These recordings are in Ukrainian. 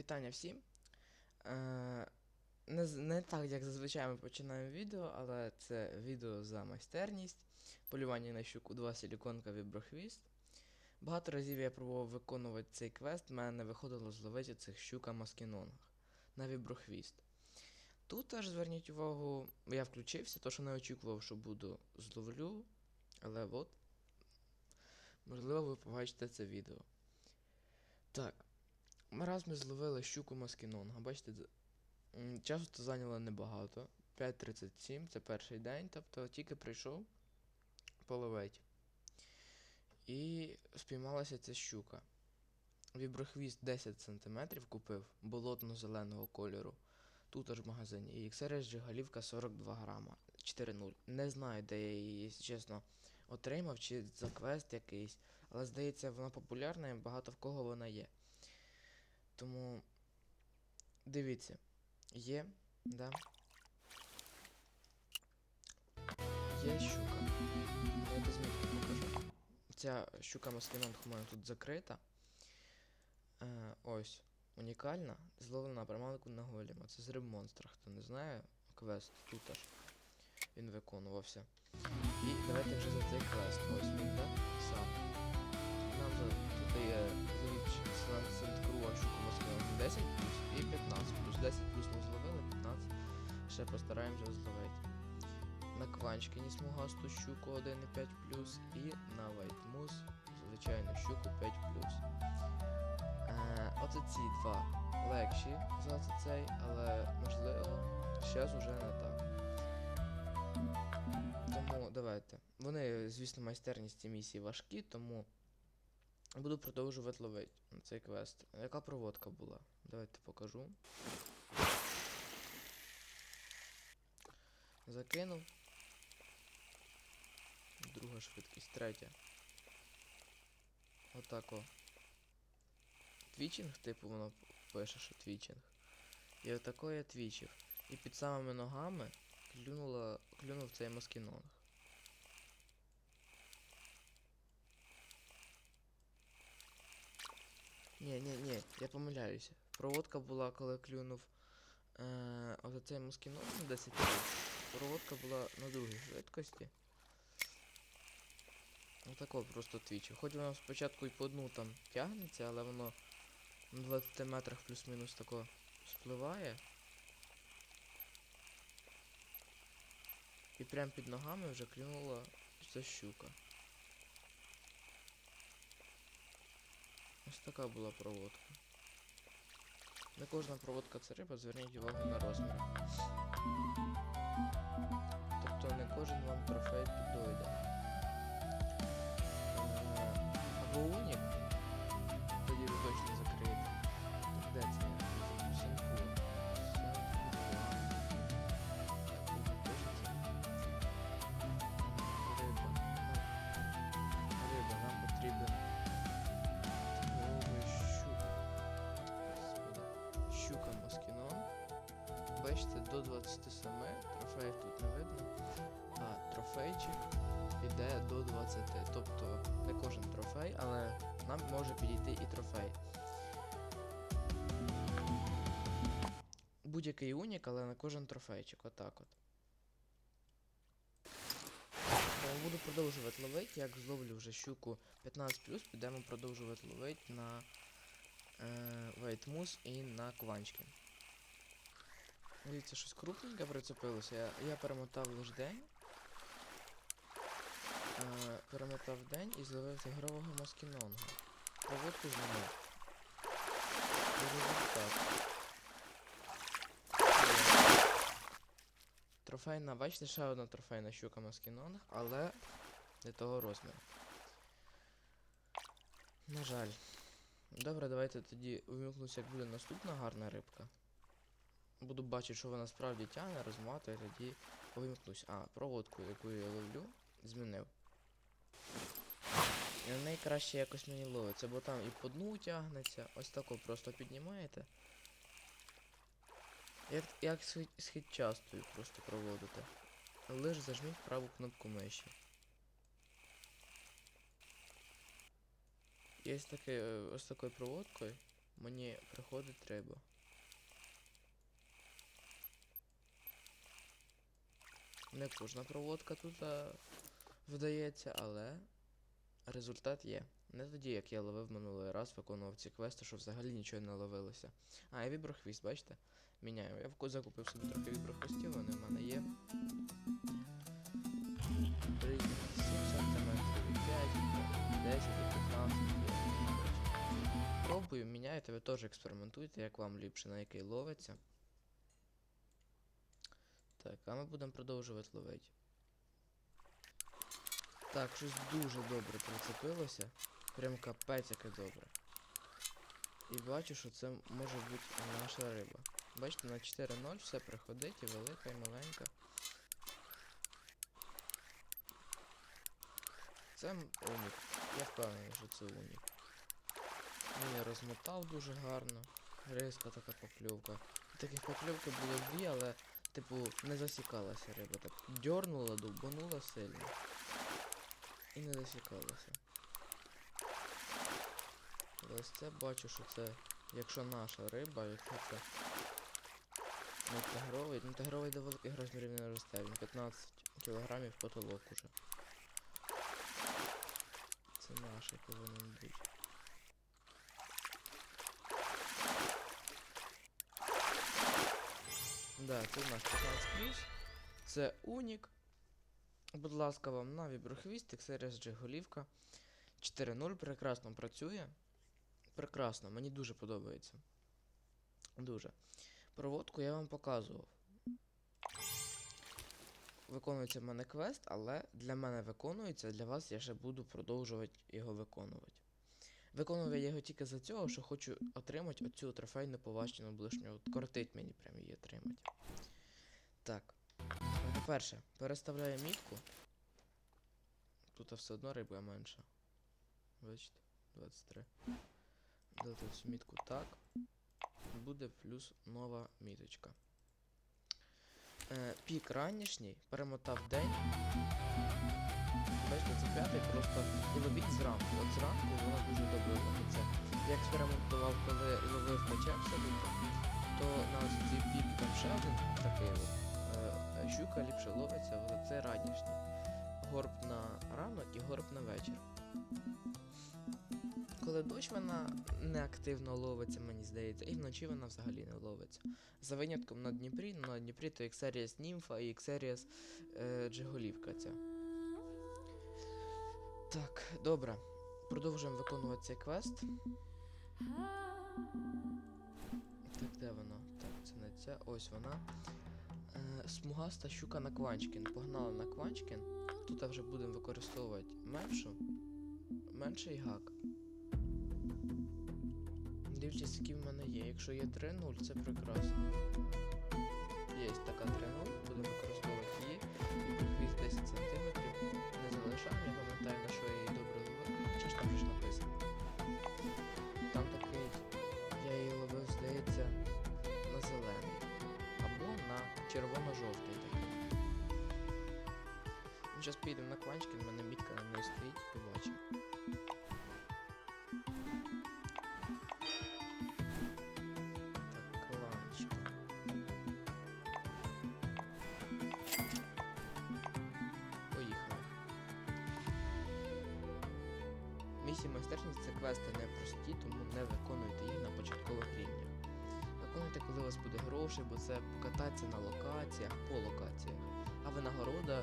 Вітання всім. Е, не, не так, як зазвичай ми починаємо відео, але це відео за майстерність, полювання на щуку 2 силіконка віброхвіст. Багато разів я пробував виконувати цей квест, в мене не виходило зловити цих щука маскінонгах на віброхвіст. Тут теж зверніть увагу, я включився, то що не очікував, що буду зловлю, але от, можливо, ви побачите це відео. Так. Раз ми зловили щуку маскінонга. Бачите, часу це зайняло небагато. 5.37, це перший день, тобто тільки прийшов половить. І спіймалася ця щука. Віброхвіст 10 см купив болотно-зеленого кольору. Тут аж в магазині. І XRS Жигалівка 42 грама. 4.0. Не знаю, де я її, якщо чесно, отримав, чи за квест якийсь. Але здається, вона популярна і багато в кого вона є. Тому дивіться, є, да. Є щука. Я без мітки покажу. Ця щука маскінонг у мене тут закрита. Е, ось. Унікальна. Зловлена на приманку на голіма. Це з риб монстра. Хто не знає, квест тут аж він виконувався. І давайте вже за цей квест. Ось він, да? Сам. Нам тут є Сант-Круа щуку 10 плюс і 15 плюс. 10 плюс ми зловили, 15. Ще постараємося зловити. На кванчкині смугасту щуку 1,5 плюс і на вайтмус звичайну щуку 5 плюс. Е, оце ці два легші за цей, але можливо зараз уже не так. Тому давайте. Вони, звісно, майстерність ці місії важкі, тому буду продовжувати ловити цей квест. Яка проводка була? Давайте покажу. Закинув. Друга швидкість, третя. Отак о. Твічинг, типу, воно пише, що твічинг. І отако я твічив. І під самими ногами клюнула, клюнув цей маскінонг. Ні, ні, ні, я помиляюся. Проводка була, коли клюнув е, от цей маскінонг на 10 Проводка була на другій швидкості. Отако просто твічив. Хоч воно спочатку і по дну там тягнеться, але воно на 20 метрах плюс-мінус тако спливає. І прям під ногами вже клюнула ця щука. Ось така була проводка. Не кожна проводка це риба, зверніть увагу на розмір. Тобто не кожен вам трофей підойде. Е, Або унік, Бачите, до 27 трофеїв тут не видно. А трофейчик іде до 20. Тобто не кожен трофей, але нам може підійти і трофей. Будь-який унік, але не кожен трофейчик, отак от. Е, Буду продовжувати ловити, як зловлю вже щуку 15 підемо продовжувати ловити на е, вейтмус і на кванчки. Дивіться, щось крупненьке прицепилося. Я, я перемотав лише день. Е, перемотав день і зловив тигрового маскінонга. Проводку змінив. Результат. Трофейна, бачите, ще одна трофейна щука маскінонг, але не того розміру. На жаль. Добре, давайте тоді увімкнуся, як буде наступна гарна рибка. Буду бачити, що вона справді тягне, розматує, тоді увімкнусь. А, проводку, яку я ловлю, змінив. І на неї краще якось мені ловиться, бо там і по дну тягнеться, ось тако просто піднімаєте. Як, як з хит- з просто проводите. Лише зажміть праву кнопку миші. І ось, е, ось такою проводкою мені приходить риба. Не кожна проводка тут а, вдається, але результат є. Не тоді, як я ловив минулий раз, виконував ці квести, що взагалі нічого не ловилося. А, і віброхвіст, бачите? Міняю. Я закупив собі трохи віброхвостів, вони в мене є. Різні 7 см, 5, 10, 15. є. Пробую, міняєте, ви теж експериментуйте, як вам ліпше, на який ловиться. Так, а ми будемо продовжувати ловити. Так, щось дуже добре прицепилося. Прям капець яке добре. І бачу, що це може бути наша риба. Бачите, на 4.0 все приходить і велика, і маленька. Це унік. Я впевнений, що це унік. Він я розмотав дуже гарно. Риска така покльовка. Таких покльовки було дві, але, типу, не засікалася риба. Так дьорнула, довбанула сильно. І не засікалася. Ось це бачу, що це, якщо наша риба, якщо це не тигровий, ну тигровий до великих розмірів не росте, він 15 кілограмів потолок уже. Це наш повинен бути. Да, це наш 15 Це Унік. Будь ласка, вам на віброхвістик, серія з Джиголівка. 4.0 прекрасно працює. Прекрасно, мені дуже подобається. Дуже. Проводку я вам показував. Виконується в мене квест, але для мене виконується, для вас я ще буду продовжувати його виконувати. Виконував я його тільки за цього, що хочу отримати оцю трофейну поважчену блишню. От кортить мені прям її отримати. Так. По-перше, переставляю мітку. Тут все одно риба менша. Бачите? 23. Дати цю мітку так. Буде плюс нова міточка. Е, пік ранішній, перемотав день. Просто і ловіть зранку. От зранку воно дуже добре ловиться. Я експериментував, коли ловив мечем садити, то на ось цей пік там ще один такий е, Щука ліпше ловиться, але це ранішній. Горб на ранок і горб на вечір. Коли дощ вона не активно ловиться, мені здається, і вночі вона взагалі не ловиться. За винятком на Дніпрі, на Дніпрі то Xerius Німфа і Xerius е, Джиголівка ця. Так, добре. Продовжуємо виконувати цей квест. Так, де вона? Так, це не ця. Ось вона. Е, смугаста щука на Кванчкін. Погнали на Кванчкін. Тут вже будемо використовувати меншу. Менший гак. Дивлячись, які в мене є. Якщо є 3-0, це прекрасно. Є така 3-0, будемо використовувати її. І прихвіст 10 см. Зараз підемо на кванчки, в мене мітка на мною стоїть, побачимо. Місії майстерність це квести не прості, тому не виконуйте їх на початкових рівнях. Виконуйте, коли у вас буде гроші, бо це покататися на локаціях, по локаціях. А винагорода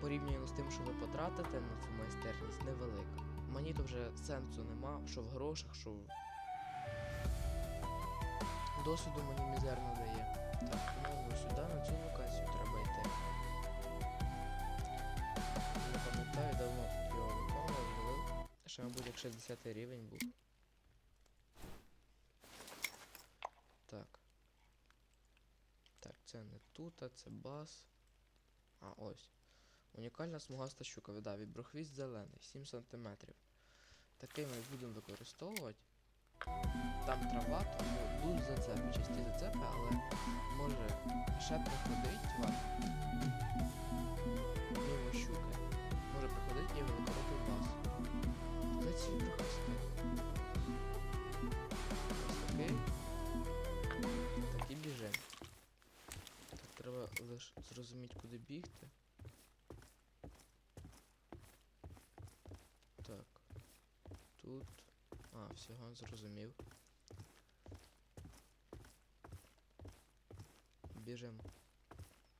порівняно з тим, що ви потратите на цю майстерність, невелика. Мені то вже сенсу нема, що в грошах, що в досвіду мені мізерно дає. Так, по-моєму, сюди на цю локацію треба йти. Не пам'ятаю, давно тут його ловив. Ще, мабуть, як 60 рівень був. Так. Так, це не тут, а це бас. А, ось. Унікальна смугаста щука, вода, відброхвіст зелений, 7 см. Такий ми будемо використовувати. Там трава, тому будуть зацепи, часті зацепи, але може ще приходить тварь. Мимо щуки. Може приходить і великоротий бас. Зацілю Ось такий. Так і біжимо. Так треба лише зрозуміти, куди бігти. Тут. А, всього зрозумів. Біжимо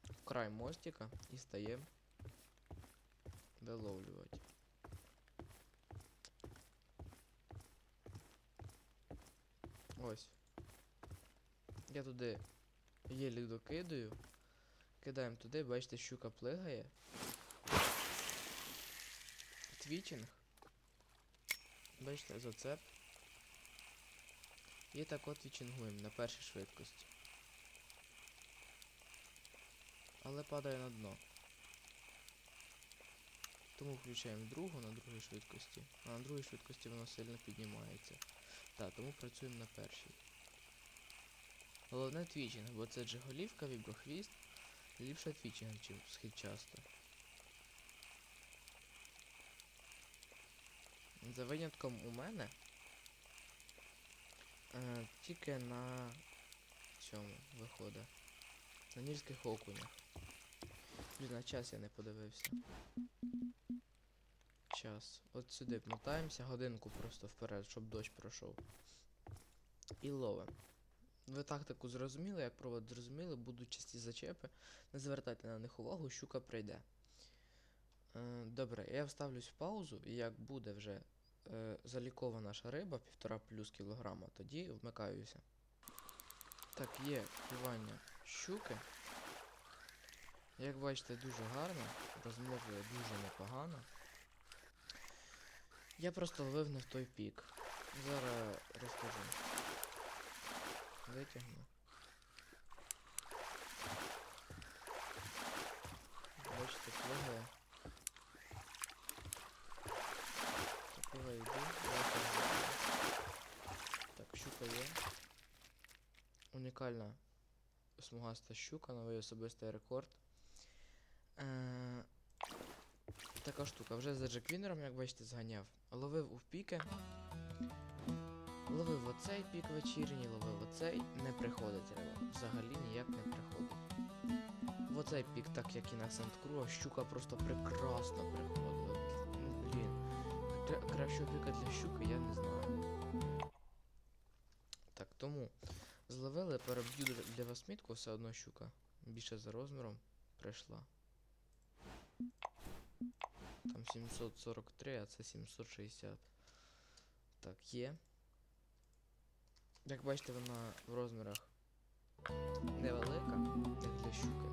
в край мостика і стаємо виловлювати. Ось. Я туди єлі докидаю. Кидаємо туди, бачите, щука плигає. Твічинг. Бачите, зацеп. І так от твічингуємо на першій швидкості. Але падає на дно. Тому включаємо другу на другій швидкості. А на другій швидкості воно сильно піднімається. Так, тому працюємо на першій. Головне твічинг, бо це джиголівка, віброхвіст. Ліпше твічинг, чим схід часто. За винятком у мене. Е, тільки на цьому виходить. На нільських окунях. Блін, на час я не подивився. Час. От сюди мотаємося, годинку просто вперед, щоб дощ пройшов. І ловим. Ви тактику зрозуміли, як проводити зрозуміли, будуть часті зачепи. Не звертайте на них увагу, щука прийде. Е, добре, я вставлюсь в паузу, і як буде вже е, залікова наша риба, півтора плюс кілограма, тоді вмикаюся. Так, є клювання щуки. Як бачите, дуже гарно, розмовує дуже непогано. Я просто ловив не в той пік. Зараз розкажу. Витягну. Бачите, плигає. Такого йду. Так, щука є. Унікальна смугаста щука, новий особистий рекорд. Е, така штука. Вже за Джеквінером, як бачите, зганяв. Ловив у піки. Ловив оцей пік вечірній, ловив оцей, не приходить риба. Взагалі ніяк не приходить. В оцей пік, так як і на Сант-Круа, щука просто прекрасно приходила. Ну, блін. Кра- Кращого піка для щуки я не знаю. Так, тому зловили, переб'ю для- вас мітку, все одно щука. Більше за розміром прийшла. Там 743, а це 760. Так, є. Як бачите, вона в розмірах невелика, як для щуки.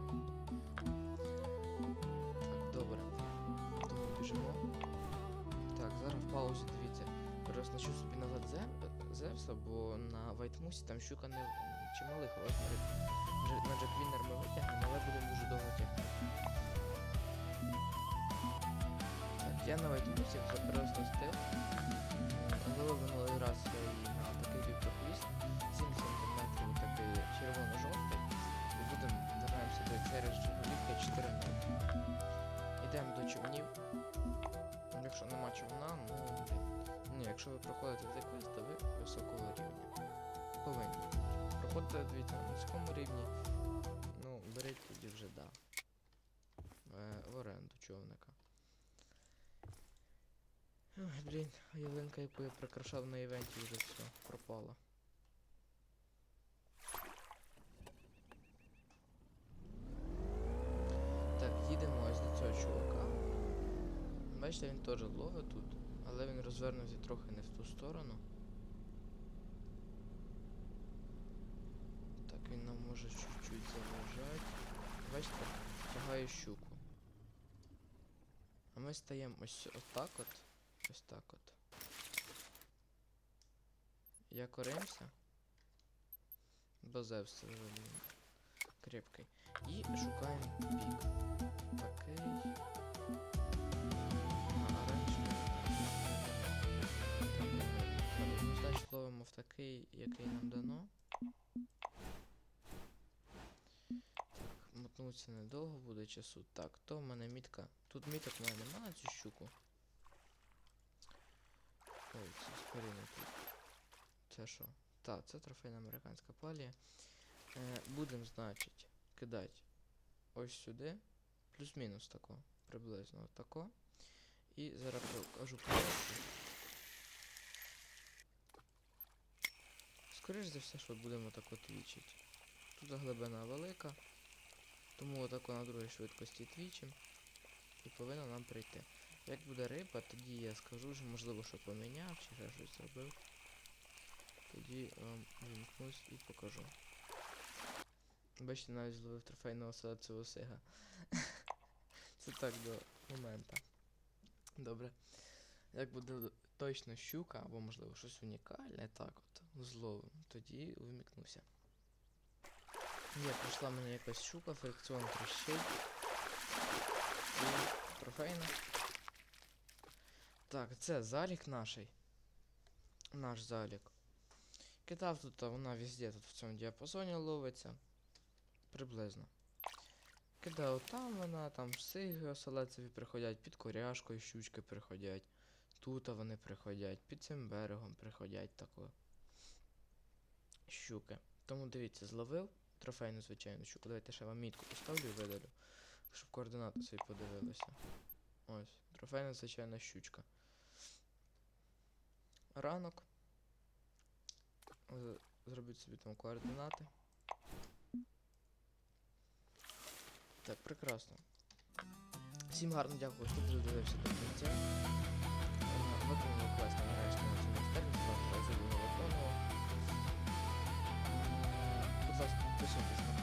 Так, добре. Тому біжимо. Так, зараз в паузі, дивіться. Переозначу собі назад Зевса, бо на Вайтмусі там щука не чималих розмірів. На Джеквінер ми витягнемо, але будемо дуже довго тягнути. Я на Вайтмусі вже переоснастив. Ловив раз її на такий віптохвіст, 7 см такий червоно-жовтий. І будемо вертаємося до через Жигулівки 4 метри. Йдемо до човнів. Якщо нема човна, ну Ні, якщо ви проходите цей квест, то ви високого рівня. Повинні. Проходите, дивіться, на низькому рівні. Ну, беріть тоді вже да. Е, в оренду човника. Ой, блін, а ялинка, яку я прикрашав на івенті, вже все, пропала. Так, їдемо ось до цього чувака. Бачите, він теж ловить тут, але він розвернувся трохи не в ту сторону. Так, він нам може чуть-чуть заважати. Бачите, тягає щуку. А ми стаємо ось отак от. Ось так от. Я коримся. Це вже крепкий. І шукаємо пік. Такий. Так, ловимо в такий, який нам дано. Так, мотнуться недовго буде часу. Так, то в мене мітка. Тут міток в мене нема на цю щуку. Ой, це споріно тут. Це що? Так, це трофейна американська палія. Е, будем, значить, кидати ось сюди. Плюс-мінус тако. Приблизно отако. І зараз покажу площу. Скоріш за все, що будемо так от твічити. Тут глибина велика, тому отако на другій швидкості твічим. І повинна нам прийти. Як буде риба, тоді я скажу, що можливо, що поміняв, чи ще щось зробив. Тоді вам вімкнусь і покажу. Бачите, навіть зловив трофейного селецевого сига. Це так до момента. Добре. Як буде точно щука, або можливо щось унікальне, так от, зловим, тоді вимікнуся. Є, прийшла мені якась щука, фрикціон трещить. І трофейна. Так, це залік наший. Наш залік. Кидав тут, а вона везде тут в цьому діапазоні ловиться. Приблизно. Кидав там вона, там сиги оселецеві приходять, під коряшкою щучки приходять. Тут вони приходять, під цим берегом приходять тако. Щуки. Тому дивіться, зловив трофейну звичайну щуку. Давайте ще вам мітку поставлю і видалю. Щоб координати свої подивилися. Ось, трофейна звичайна щучка. Ранок. Зробіть собі там координати. Так, прекрасно. Всім гарно дякую, хто додивився до кінця. Listen